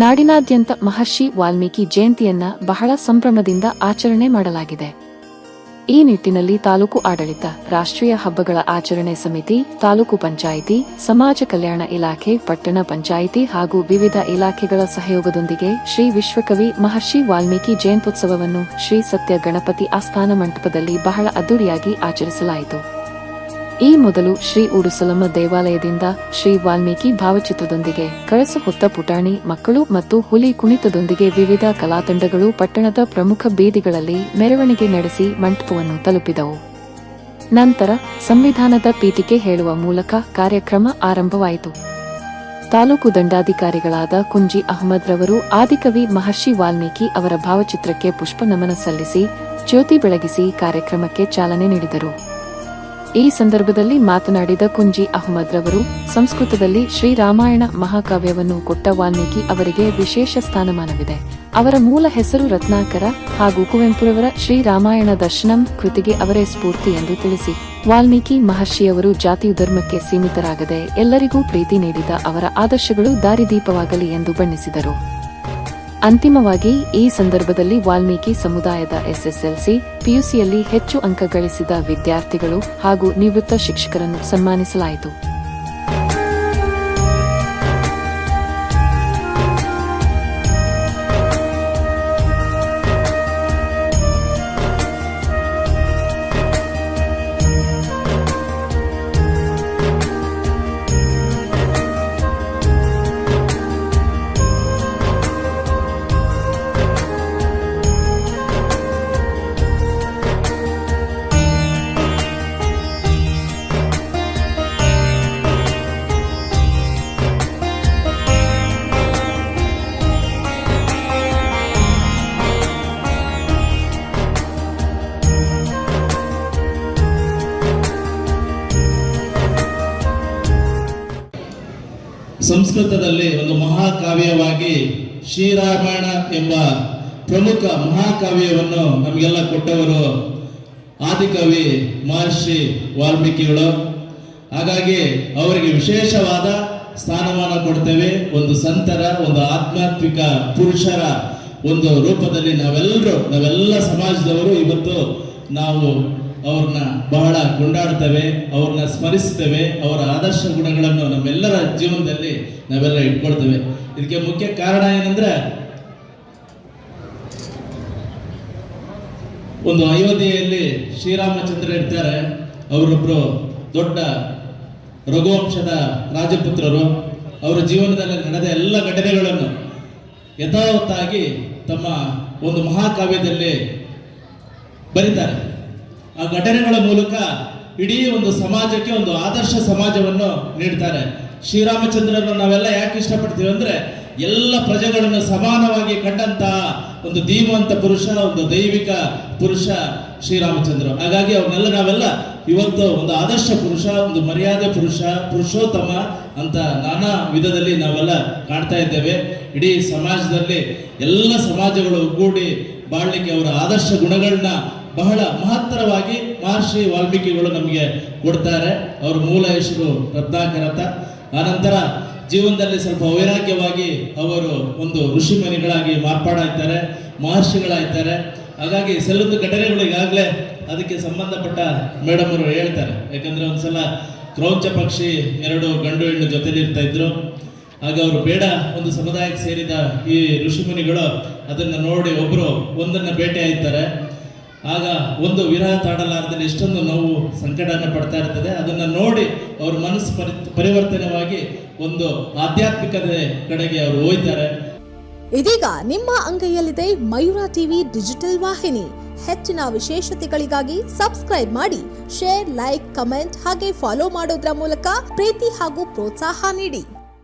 ನಾಡಿನಾದ್ಯಂತ ಮಹರ್ಷಿ ವಾಲ್ಮೀಕಿ ಜಯಂತಿಯನ್ನ ಬಹಳ ಸಂಭ್ರಮದಿಂದ ಆಚರಣೆ ಮಾಡಲಾಗಿದೆ. ಈ ನಿಟ್ಟಿನಲ್ಲಿ ತಾಲೂಕು ಆಡಳಿತ, ರಾಷ್ಟ್ರೀಯ ಹಬ್ಬಗಳ ಆಚರಣೆ ಸಮಿತಿ, ತಾಲೂಕು ಪಂಚಾಯಿತಿ, ಸಮಾಜ ಕಲ್ಯಾಣ ಇಲಾಖೆ, ಪಟ್ಟಣ ಪಂಚಾಯಿತಿ ಹಾಗೂ ವಿವಿಧ ಇಲಾಖೆಗಳ ಸಹಯೋಗದೊಂದಿಗೆ ಶ್ರೀ ವಿಶ್ವಕವಿ ಮಹರ್ಷಿ ವಾಲ್ಮೀಕಿ ಜಯಂತ್ಯುತ್ಸವವನ್ನು ಶ್ರೀ ಸತ್ಯ ಗಣಪತಿ ಆಸ್ಥಾನ ಮಂಟಪದಲ್ಲಿ ಬಹಳ ಅದ್ದೂರಿಯಾಗಿ ಆಚರಿಸಲಾಯಿತು. ಈ ಮೊದಲು ಶ್ರೀ ಉಡುಸಲಮ್ಮ ದೇವಾಲಯದಿಂದ ಶ್ರೀ ವಾಲ್ಮೀಕಿ ಭಾವಚಿತ್ರದೊಂದಿಗೆ ಕಳಸು ಹೊತ್ತ ಪುಟಾಣಿ, ಮಕ್ಕಳು ಮತ್ತು ಹುಲಿ ಕುಣಿತದೊಂದಿಗೆ ವಿವಿಧ ಕಲಾತಂಡಗಳು ಪಟ್ಟಣದ ಪ್ರಮುಖ ಬೀದಿಗಳಲ್ಲಿ ಮೆರವಣಿಗೆ ನಡೆಸಿ ಮಂಟಪವನ್ನು ತಲುಪಿದವು. ನಂತರ ಸಂವಿಧಾನದ ಪೀಠಿಕೆ ಹೇಳುವ ಮೂಲಕ ಕಾರ್ಯಕ್ರಮ ಆರಂಭವಾಯಿತು. ತಾಲೂಕು ದಂಡಾಧಿಕಾರಿಗಳಾದ ಕುಂಜಿ ಅಹಮದ್ ರವರು ಆದಿಕವಿ ಮಹರ್ಷಿ ವಾಲ್ಮೀಕಿ ಅವರ ಭಾವಚಿತ್ರಕ್ಕೆ ಪುಷ್ಪ ನಮನ ಸಲ್ಲಿಸಿ, ಜ್ಯೋತಿ ಬೆಳಗಿಸಿ ಕಾರ್ಯಕ್ರಮಕ್ಕೆ ಚಾಲನೆ ನೀಡಿದರು. ಈ ಸಂದರ್ಭದಲ್ಲಿ ಮಾತನಾಡಿದ ಕುಂಜಿ ಅಹಮದ್ ರವರು, ಸಂಸ್ಕೃತದಲ್ಲಿ ಶ್ರೀರಾಮಾಯಣ ಮಹಾಕಾವ್ಯವನ್ನು ಕೊಟ್ಟ ವಾಲ್ಮೀಕಿ ಅವರಿಗೆ ವಿಶೇಷ ಸ್ಥಾನಮಾನವಿದೆ. ಅವರ ಮೂಲ ಹೆಸರು ರತ್ನಾಕರ ಹಾಗೂ ಕುವೆಂಪುರವರ ಶ್ರೀರಾಮಾಯಣ ದರ್ಶನಂ ಕೃತಿಗೆ ಅವರೇ ಸ್ಫೂರ್ತಿ ಎಂದು ತಿಳಿಸಿ. ವಾಲ್ಮೀಕಿ ಮಹರ್ಷಿಯವರು ಜಾತಿ ಧರ್ಮಕ್ಕೆ ಸೀಮಿತರಾಗದೆ ಎಲ್ಲರಿಗೂ ಪ್ರೀತಿ ನೀಡಿದ ಅವರ ಆದರ್ಶಗಳು ದಾರಿದೀಪವಾಗಲಿ ಎಂದು ಬಣ್ಣಿಸಿದರು. ಅಂತಿಮವಾಗಿ ಈ ಸಂದರ್ಭದಲ್ಲಿ ವಾಲ್ಮೀಕಿ ಸಮುದಾಯದ ಎಸ್ಎಸ್ಎಲ್ಸಿ, ಪಿಯುಸಿಯಲ್ಲಿ ಹೆಚ್ಚು ಅಂಕ ಗಳಿಸಿದ ವಿದ್ಯಾರ್ಥಿಗಳು ಹಾಗೂ ನಿವೃತ್ತ ಶಿಕ್ಷಕರನ್ನು ಸನ್ಮಾನಿಸಲಾಯಿತು. ಸಂಸ್ಕೃತದಲ್ಲಿ ಒಂದು ಮಹಾಕಾವ್ಯವಾಗಿ ಶ್ರೀರಾಮಾಯಣ ಎಂಬ ಪ್ರಮುಖ ಮಹಾಕಾವ್ಯವನ್ನು ನಮಗೆಲ್ಲ ಕೊಟ್ಟವರು ಆದಿಕವಿ ಮಹರ್ಷಿ ವಾಲ್ಮೀಕಿಗಳು. ಹಾಗಾಗಿ ಅವರಿಗೆ ವಿಶೇಷವಾದ ಸ್ಥಾನಮಾನ ಕೊಡ್ತೇವೆ. ಒಂದು ಸಂತರ, ಒಂದು ಆಧ್ಯಾತ್ಮಿಕ ಪುರುಷರ ಒಂದು ರೂಪದಲ್ಲಿ ನಾವೆಲ್ಲರೂ, ನಾವೆಲ್ಲ ಸಮಾಜದವರು ಇವತ್ತು ನಾವು ಅವ್ರನ್ನ ಬಹಳ ಕೊಂಡಾಡ್ತೇವೆ, ಅವ್ರನ್ನ ಸ್ಮರಿಸ್ತೇವೆ, ಅವರ ಆದರ್ಶ ಗುಣಗಳನ್ನು ನಮ್ಮೆಲ್ಲರ ಜೀವನದಲ್ಲಿ ನಾವೆಲ್ಲ ಇಟ್ಕೊಳ್ತೇವೆ. ಇದಕ್ಕೆ ಮುಖ್ಯ ಕಾರಣ ಏನಂದ್ರೆ, ಒಂದು ಅಯೋಧ್ಯೆಯಲ್ಲಿ ಶ್ರೀರಾಮಚಂದ್ರ ಇರ್ತಾರೆ, ಅವರೊಬ್ರು ದೊಡ್ಡ ರಘುವಂಶದ ರಾಜಪುತ್ರರು, ಅವರ ಜೀವನದಲ್ಲಿ ನಡೆದ ಎಲ್ಲ ಘಟನೆಗಳನ್ನು ಯಥಾವತ್ತಾಗಿ ತಮ್ಮ ಒಂದು ಮಹಾಕಾವ್ಯದಲ್ಲಿ ಬರೀತಾರೆ. ಆ ಘಟನೆಗಳ ಮೂಲಕ ಇಡೀ ಒಂದು ಸಮಾಜಕ್ಕೆ ಒಂದು ಆದರ್ಶ ಸಮಾಜವನ್ನು ನೀಡ್ತಾರೆ. ಶ್ರೀರಾಮಚಂದ್ರನ ನಾವೆಲ್ಲ ಯಾಕೆ ಇಷ್ಟಪಡ್ತೀವಿ ಅಂದ್ರೆ ಎಲ್ಲ ಪ್ರಜೆಗಳನ್ನು ಸಮಾನವಾಗಿ ಕಂಡಂತಹ ಒಂದು ಧೀಮಂತ ಪುರುಷ, ಒಂದು ದೈವಿಕ ಪುರುಷ ಶ್ರೀರಾಮಚಂದ್ರ ಹಾಗಾಗಿ ಅವನ್ನೆಲ್ಲ ನಾವೆಲ್ಲ ಇವತ್ತು ಒಂದು ಆದರ್ಶ ಪುರುಷ, ಒಂದು ಮರ್ಯಾದೆ ಪುರುಷ, ಪುರುಷೋತ್ತಮ ಅಂತ ನಾನಾ ವಿಧದಲ್ಲಿ ನಾವೆಲ್ಲ ಕಾಣ್ತಾ ಇದ್ದೇವೆ. ಇಡೀ ಸಮಾಜದಲ್ಲಿ ಎಲ್ಲ ಸಮಾಜಗಳು ಒಗ್ಗೂಡಿ ಬಾಳ್ಲಿಕ್ಕೆ ಅವರ ಆದರ್ಶ ಗುಣಗಳನ್ನ ಬಹಳ ಮಹತ್ತರವಾಗಿ ಮಹರ್ಷಿ ವಾಲ್ಮೀಕಿಗಳು ನಮಗೆ ಕೊಡ್ತಾರೆ. ಅವ್ರ ಮೂಲ ಹೆಸರು ರತ್ನಾಕರತ ಆನಂತರ ಜೀವನದಲ್ಲಿ ಸ್ವಲ್ಪ ವೈರಾಗ್ಯವಾಗಿ ಅವರು ಒಂದು ಋಷಿಮನಿಗಳಾಗಿ ಮಾರ್ಪಾಡಾಗ್ತಾರೆ, ಮಹರ್ಷಿಗಳಾಗ್ತಾರೆ. ಹಾಗಾಗಿ ಸೆಲ್ಲೊಂದು ಘಟನೆಗಳು ಈಗಾಗಲೇ ಅದಕ್ಕೆ ಸಂಬಂಧಪಟ್ಟ ಮೇಡಮ್ ಅವರು ಹೇಳ್ತಾರೆ. ಯಾಕಂದ್ರೆ ಒಂದ್ಸಲ ಕ್ರೌಂಚ ಪಕ್ಷಿ ಎರಡು ಗಂಡು ಹೆಣ್ಣು ಜೊತೆಲಿ ಇರ್ತಾ ಇದ್ರು. ಆಗ ಅವರು ಬೇಡ ಒಂದು ಸಮುದಾಯಕ್ಕೆ ಸೇರಿದ ಈ ಋಷಿಮುನಿಗಳು ಅದನ್ನ ನೋಡಿ ಒಬ್ರು ಒಂದನ್ನ ಭೇಟಿ ಆಯ್ತಾರೆ. ಆಗ ಒಂದು ವಿರಹ ತಾಡಲಾರದಲ್ಲಿ ಎಷ್ಟೊಂದು ನೋವು ಸಂಕಟವನ್ನು ಪಡ್ತಾ ಇರ್ತದೆ. ಅದನ್ನು ನೋಡಿ ಅವ್ರ ಮನಸ್ಸು ಪರಿ, ಪರಿವರ್ತನೆವಾಗಿ ಒಂದು ಆಧ್ಯಾತ್ಮಿಕತೆ ಕಡೆಗೆ ಅವರು ಹೋಯ್ತಾರೆ. ಇದೀಗ ನಿಮ್ಮ ಅಂಗೈಯಲ್ಲಿದೆ ಮಯೂರ ಟಿವಿ ಡಿಜಿಟಲ್ ವಾಹಿನಿ. ಹೆಚ್ಚಿನ ವಿಶೇಷತೆಗಳಿಗಾಗಿ ಸಬ್ಸ್ಕ್ರೈಬ್ ಮಾಡಿ, ಶೇರ್, ಲೈಕ್, ಕಮೆಂಟ್ ಹಾಗೆ ಫಾಲೋ ಮಾಡೋದ್ರ ಮೂಲಕ ಪ್ರೀತಿ ಹಾಗೂ ಪ್ರೋತ್ಸಾಹ ನೀಡಿ.